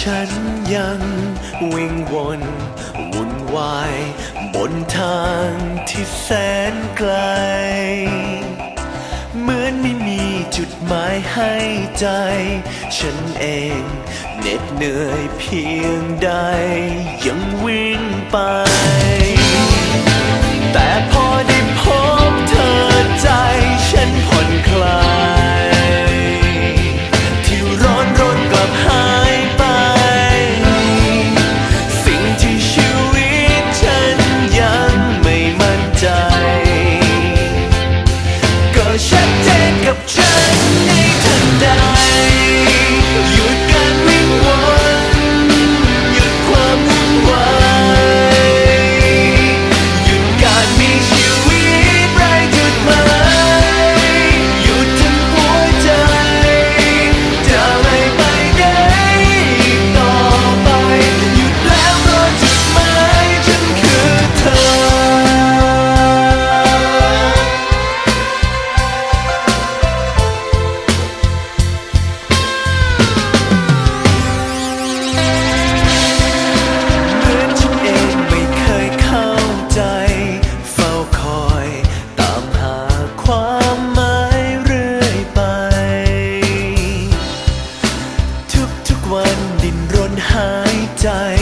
ฉันยังวิ่งวนวุ่นวาย บนทางที่แสนไกล เหมือนไม่มีจุดหมายให้ใจ ฉันเองเหน็ดเหนื่อยเพียงใดยังวิ่งไป ใจ